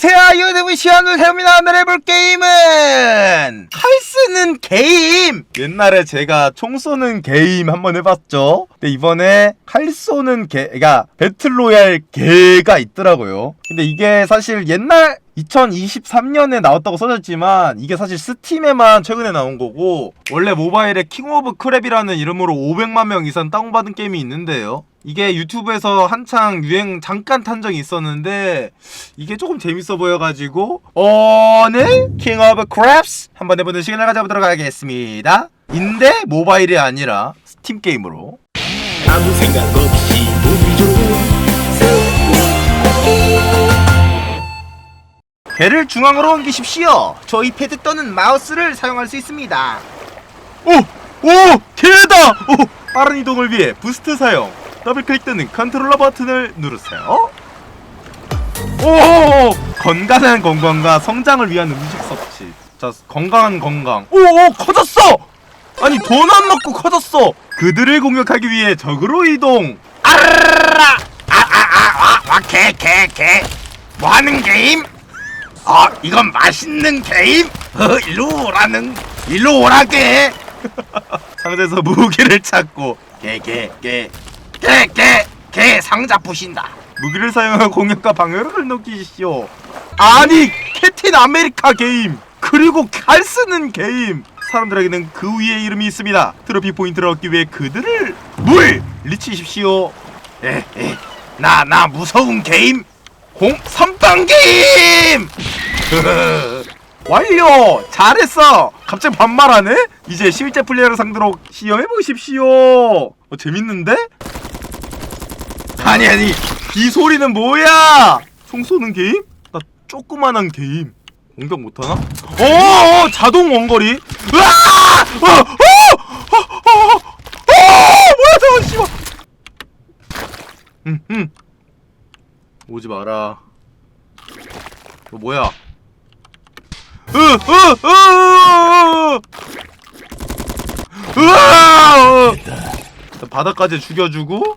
안녕하세요. 유튜브 시연을 해봅니다. 오늘 해볼 게임은 칼 쓰는 게임. 옛날에 제가 총 쏘는 게임 한번 해봤죠? 근데 이번에 칼 쏘는 게 그러니까 배틀로얄 개가 있더라고요. 근데 이게 사실 옛날 2023년에 나왔다고 써졌지만 이게 사실 스팀에만 최근에 나온 거고 원래 모바일에 킹 오브 크랩이라는 이름으로 500만 명 이상 다운받은 게임이 있는데요 이게 유튜브에서 한창 유행 잠깐 탄 적이 있었는데 이게 조금 재밌어 보여가지고 오늘 킹 오브 크랩스 한번 해보는 시간을 가져보도록 하겠습니다 인데 모바일이 아니라 스팀 게임으로 아무 생각 없이 운 좋은 배를 중앙으로 옮기십시오 조이패드 또는 마우스를 사용할 수 있습니다 오! 오! 개다! 오! 빠른 이동을 위해 부스트 사용 더블 클릭 또는 컨트롤러 버튼을 누르세요. 오! 건강한 건강과 성장을 위한 음식 섭취. 자 건강한 건강. 오 오 커졌어! 아니 돈 안 먹고 커졌어! 그들을 공격하기 위해 적으로 이동! 아르르라 아아 아 아 개 개 개. 뭐 하는 게임? 어 이건 맛있는 게임? 어 일로 오라는 일로 오라게. 상자에서 무기를 찾고 개 개 개 개 개 개 상자 부신다. 무기를 사용하여 공격과 방어력을 높이시오. 아니 캡틴 아메리카 게임 그리고 칼 쓰는 게임. 사람들에게는 그 위에 이름이 있습니다. 트로피 포인트를 얻기 위해 그들을 물리치십시오. 에 에 나 나 무서운 게임? 공 선빵 게임! 완료! 잘했어! 갑자기 반말하네? 이제 실제 플레이어를 상대로 시험해 보십시오. 어, 재밌는데 아니 아니 이 소리는 뭐야 총 쏘는 게임 나 조그만한 게임 공격 못하나 어, 어 자동 원거리 으아 어, 어, 어, 어, 어, 어, 뭐야 저거 씨발 음, 음. 오지 마라. 너 뭐야? 으, 으, 으, 으아! 바닥까지 죽여주고.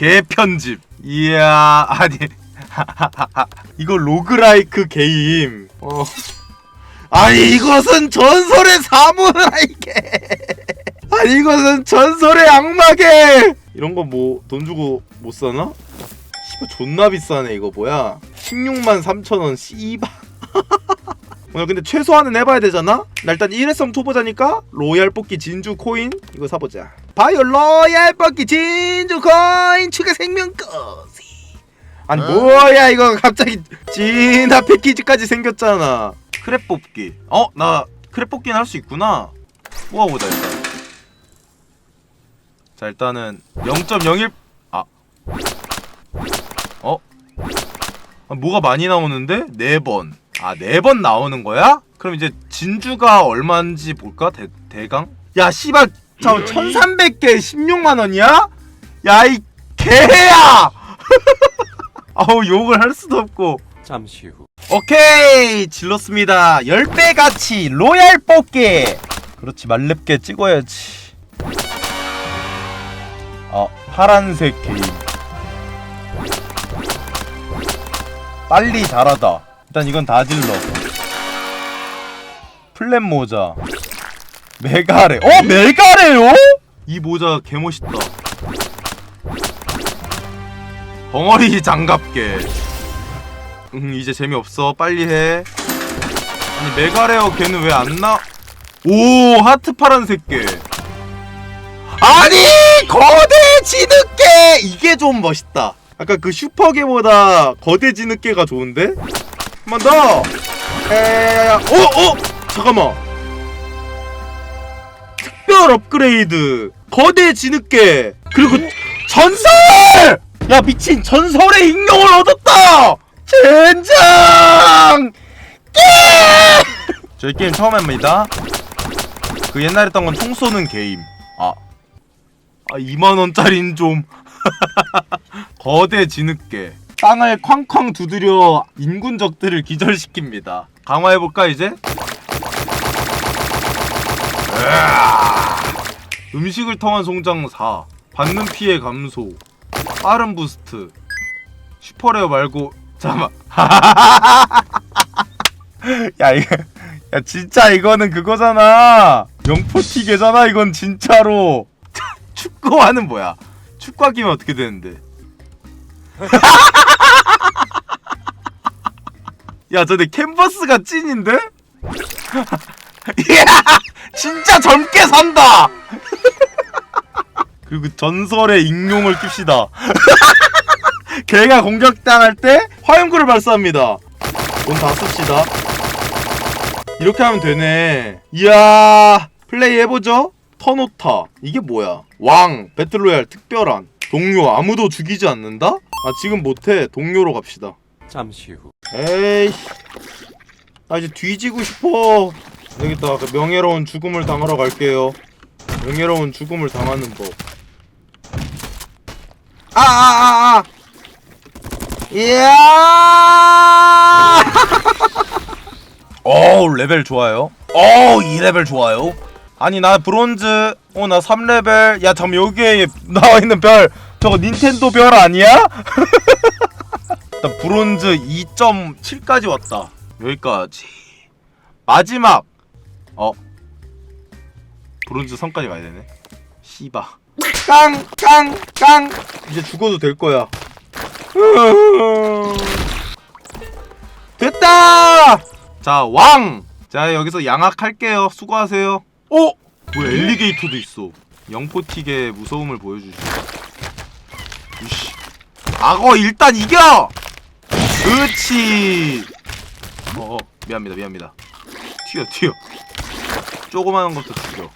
개 편집. 이야 아니. 이거 로그라이크 게임. 어. 아니 이것은 전설의 사무라이게. 아니 이것은 전설의 악마게. 이런 거 뭐 돈 주고 못 사나? 씨발 존나 비싸네 이거 뭐야. 16만 3천 원 씨바 오늘 근데 최소한은 해봐야 되잖아? 나 일단 1회성 초보자니까 로얄 뽑기 진주 코인 이거 사보자 바이오 로얄 뽑기 진주 코인 추가 생명까지 아니 뭐야 이거 갑자기 진화 패키지까지 생겼잖아 크랩 뽑기 어? 나 크랩 뽑기는 할 수 있구나 뽑아보자 일단 자 일단은 0.01 아. 어? 아, 뭐가 많이 나오는데? 4번 아 4번 나오는 거야? 그럼 이제 진주가 얼마인지 볼까? 대, 대강? 야 씨발 저 1300개 16만원이야? 야 이 개야! 아우 욕을 할 수도 없고. 잠시 후. 오케이 질렀습니다. 10배 가치 로얄 뽑기. 그렇지 말렙게 찍어야지. 아 파란색 게임 빨리 잘하다. 일단 이건 다 질러. 플랫 모자 메가레 어 메가레요? 이 모자 개멋있다 벙어리 장갑게 음 이제 재미없어 빨리 해 아니 메가레어 걔는 왜 안 나? 오 하트 파란색 개 아니 거대 진흙개 이게 좀 멋있다 아까 그 슈퍼개보다 거대 진흙개가 좋은데? 한번 더! 야야야야 어? 어? 잠깐만 파열 업그레이드 거대 진흙개 그리고 음? 전설! 야 미친 전설의 익명을 얻었다! 젠장! 깨! 저희 게임 처음 합니다 그 옛날에 했던 건 총 쏘는 게임 아, 아 2만원짜린 좀 거대 진흙개 땅을 쾅쾅 두드려 인군 적들을 기절시킵니다 강화해볼까 이제? 음식을 통한 송장 4. 받는 피해 감소. 빠른 부스트. 슈퍼레어 말고, 잠깐만. 야, 이거. 야 진짜 이거는 그거잖아 영포티게잖아 이건 진짜로 축구화는 뭐야 축구화 끼면 어떻게 되는데 야 저내 캔버스가 찐인데? 이야 진짜 젊게 산다 그리고 전설의 익룡을 낍시다 걔가 공격당할 때 화염구를 발사합니다 돈 다 씁시다 이렇게 하면 되네. 이야, 플레이 해보죠. 터노타. 이게 뭐야? 왕, 배틀로얄 특별한. 동료, 아무도 죽이지 않는다? 아, 지금 못해. 동료로 갑시다. 잠시 후. 에이, 나 이제 뒤지고 싶어. 여기다 그 명예로운 죽음을 당하러 갈게요. 명예로운 죽음을 당하는 법. 아, 아, 아, 아! 이야! 어우 레벨 좋아요. 어우 2레벨 좋아요. 아니 나 브론즈 어 나 3레벨. 야 잠깐 여기에 나와있는 별. 저거 닌텐도 별 아니야? 나 브론즈 2.7까지 왔다. 여기까지. 마지막. 어. 브론즈 3까지 가야 되네. 씨바 깡 깡 깡 이제 죽어도 될 거야 됐다 자, 왕! 자, 여기서 양악할게요. 수고하세요. 어? 뭐야, 엘리게이터도 있어. 영포틱의 무서움을 보여주지. 이씨. 악어 일단 이겨! 그렇지! 어, 어, 미안합니다, 미안합니다. 튀어, 튀어. 조그마한 것도 죽여.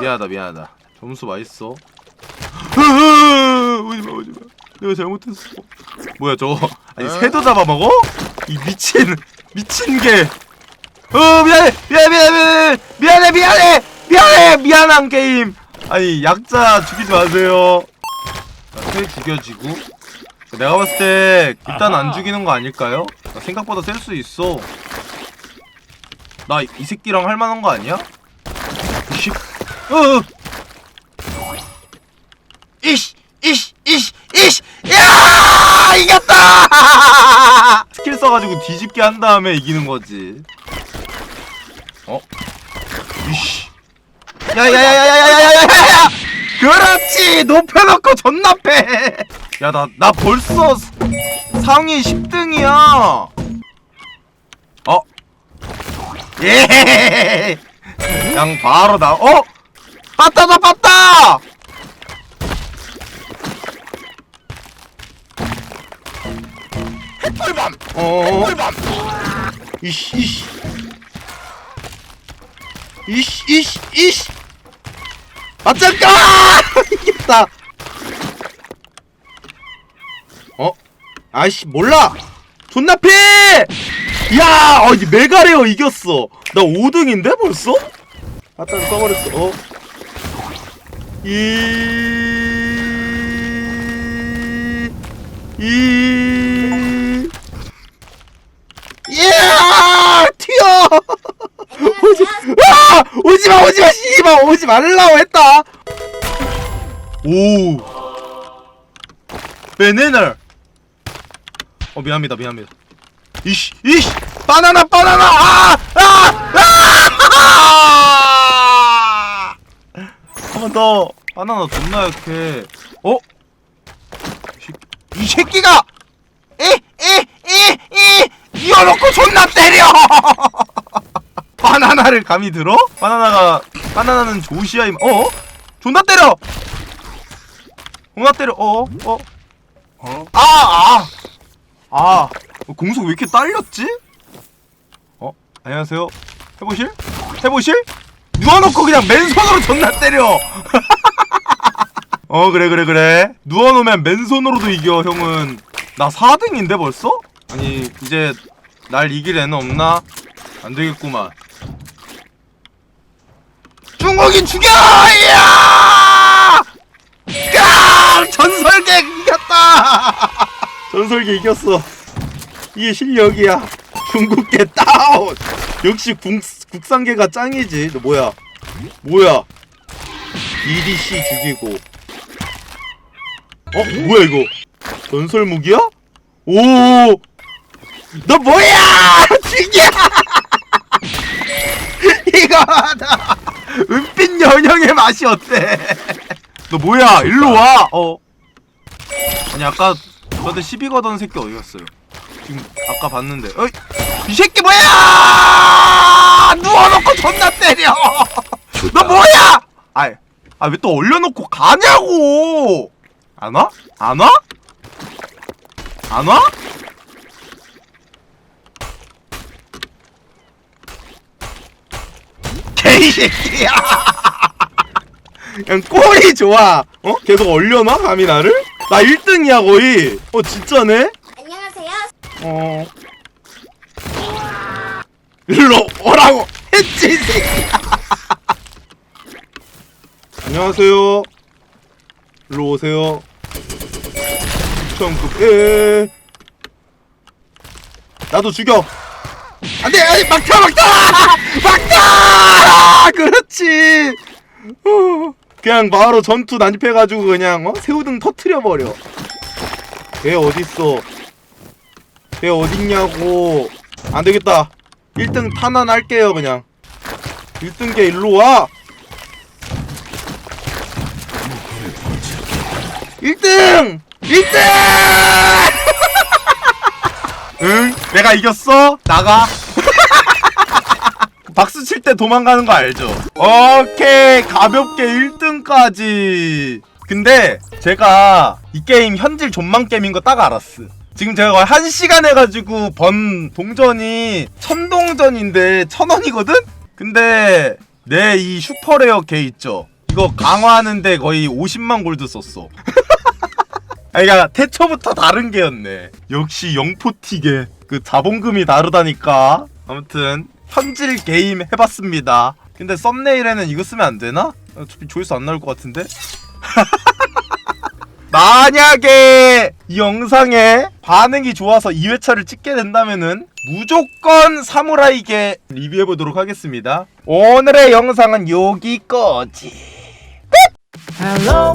미안하다, 미안하다. 점수 맛있어. 오지마, 오지마. 내가 잘못했어. 뭐야, 저거. 아니, 새도 잡아먹어? 이 미친. 미친 개. 어 미안해 미안해 미안해 미안해 미안해 미안해 미안한 게임. 아니 약자 죽이지 마세요. 새 죽여지고. 내가 봤을 때 일단 안 죽이는 거 아닐까요? 나 생각보다 셀 수 있어. 나 이 새끼랑 할 만한 거 아니야? 어. 이씨 이씨 이씨 이씨 야 이겼다 스킬 써가지고 뒤집게 한 다음에 이기는 거지 어 이씨 야야야야야야야야야 그렇지 높여놓고 존나 패 야 나 나 벌써 상위 10등이야 어 예! 그냥 바로 나, 어? 빠따다, 빠따! 햇불밤! 어? 햇불밤! 이씨, 이씨. 이씨, 이씨, 이씨! 맞짱까! 이겼다! 어? 아이씨, 몰라! 존나 패! 야, 어, 이제 메가레어 이겼어. 나 5등인데 벌써? 아따 써버렸어. 어? 이, 이, 야, 튀어! 오지, 아, 오지 마, 오지 마, 씨발, 오지 말라고 했다. 오, 베네널. 어 미안합니다, 미안합니다. 이씨, 이씨, 바나나, 바나나, 아, 아, 아! 어, 너 바나나 존나 약해. 어? 이 새끼, 이 새끼가, 이, 이어놓고 존나 때려. 바나나를 감히 들어? 바나나가, 바나나는 조시아이, 어? 존나 때려. 존나 때려. 어, 어, 어, 아, 아. 아, 어, 공속 왜 이렇게 딸렸지? 어, 안녕하세요. 해보실? 해보실? 누워놓고 그냥 맨손으로 존나 때려. 어, 그래, 그래, 그래. 누워놓으면 맨손으로도 이겨, 형은. 나 4등인데 벌써? 아니, 이제 날 이길 애는 없나? 안 되겠구만. 중국인 죽여! 야! 야! 전설계 이겼다! 전설계 이겼어. 이게 실력이야. 중국계 다운! 역시 국, 국산계가 짱이지. 너 뭐야? 뭐야? EDC 죽이고. 어? 뭐야 이거? 전설 무기야? 오! 너 뭐야! 죽여! 이거다! 은빛 연영의 맛이 어때? 너 뭐야? 일로 와! 어. 아니 아까 저한테 시비 거던 새끼 어디 갔어요? 지금 아까 봤는데 어이 이 새끼 뭐야 누워놓고 존나 때려 너 뭐야 아이 아 왜 또 올려놓고 가냐고 안 와? 안 와? 안 와? 이 새끼야 그냥 꼴이 좋아 어? 계속 올려놔 감히 나를? 나 1등이야 거의 어 진짜네? 안녕하세요. 어. 일로 오라고 했지 이 새끼야. 안녕하세요. 일로 오세요. 청국에 나도 죽여. 안돼, 아니 막타 막타 막타. 그렇지. 어, 그냥 바로 전투 난입해가지고 그냥 어? 새우등 터트려 버려. 걔 어딨어? 걔 어딨냐고 안되겠다 1등 탄환할게요 그냥 1등 걔 일로와 1등! 1등! 응? 내가 이겼어? 나가 박수 칠 때 도망가는 거 알죠? 오케이 가볍게 1등까지 근데 제가 이 게임 현질 존망 게임인 거 딱 알았어 지금 제가 거의 한 시간 해가지고 번 동전이 천동전인데 천 원이거든? 근데 내 이 슈퍼레어 개 있죠? 이거 강화하는데 거의 50만 골드 썼어 아니 그니까 태초부터 다른 개였네 역시 영포티게 그 자본금이 다르다니까. 아무튼 현질 게임 해봤습니다. 근데 썸네일에는 이거 쓰면 안 되나? 어차피 조회수 안 나올 것 같은데? 만약에 이 영상에 반응이 좋아서 2회차를 찍게 된다면은 무조건 사무라이게 리뷰해보도록 하겠습니다. 오늘의 영상은 여기까지. Hello,